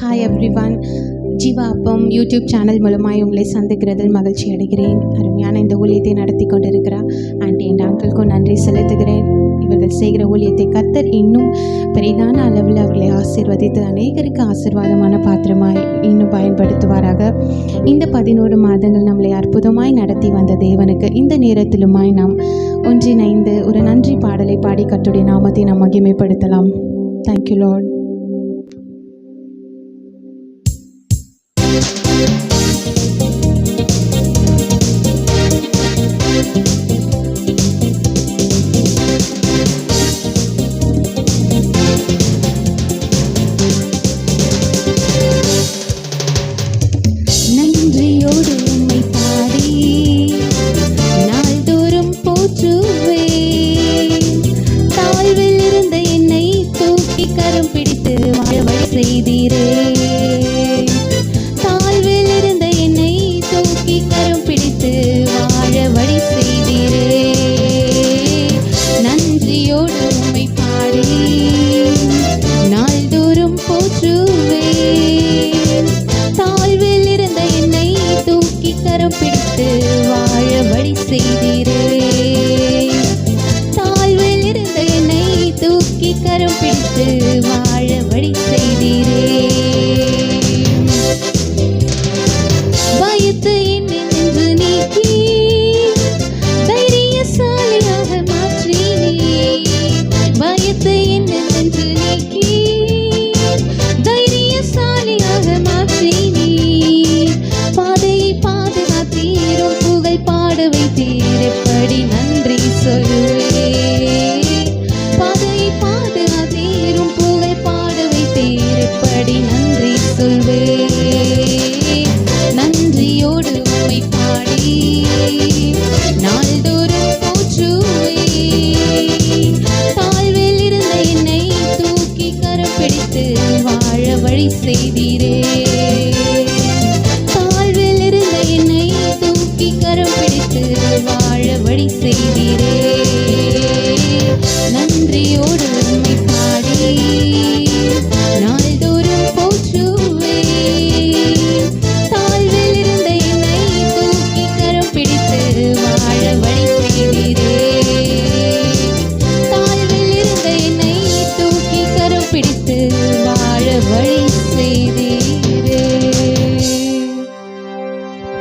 Hi every one Jeeva அப்பம் YouTube channel மூலமாய் உங்களை சந்திக்கிறதில் மகிழ்ச்சி அடைகிறேன். அருமையான இந்த ஊழியத்தை நடத்தி கொண்டிருக்கிறார் ஆண்டி. என் அங்கிளுக்கும் நன்றி செலுத்துகிறேன். இவர்கள் செய்கிற ஊழியத்தை கத்தர் இன்னும் பெரிதான அளவில் அவர்களை ஆசீர்வதித்து அநேகருக்கு ஆசீர்வாதமான பாத்திரமாய் இன்னும் பயன்படுத்துவாராக. இந்த பதினோரு மாதங்கள் நம்மளை அற்புதமாய் நடத்தி வந்த தேவனுக்கு இந்த நேரத்திலுமாய் நாம் ஒன்றிணைந்து ஒரு நன்றி பாடலை பாடி கட்டுடைய நாமத்தை நாம் மகிமைப்படுத்தலாம். தேங்க்யூ லார்ட் நன்றியோடு உம்மை பாடி நாள்தோறும் போற்றுவேன். தாழ்வில் இருந்த என்னை தூக்கி கரம் பிடித்து வாழ வழி செய்தீரே. தாழ்வில் இருந்த என்னை தூக்கி கரம் செய்தீரே. தாழ்வில் இருந்த என்னை தூக்கி கரம் பிடித்து வழி செய்தீரே. தாழ்வில் இருந்த என்னை தூக்கி கரம் பிடித்து வாழ வழி செய்தீரே.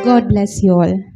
God bless you all.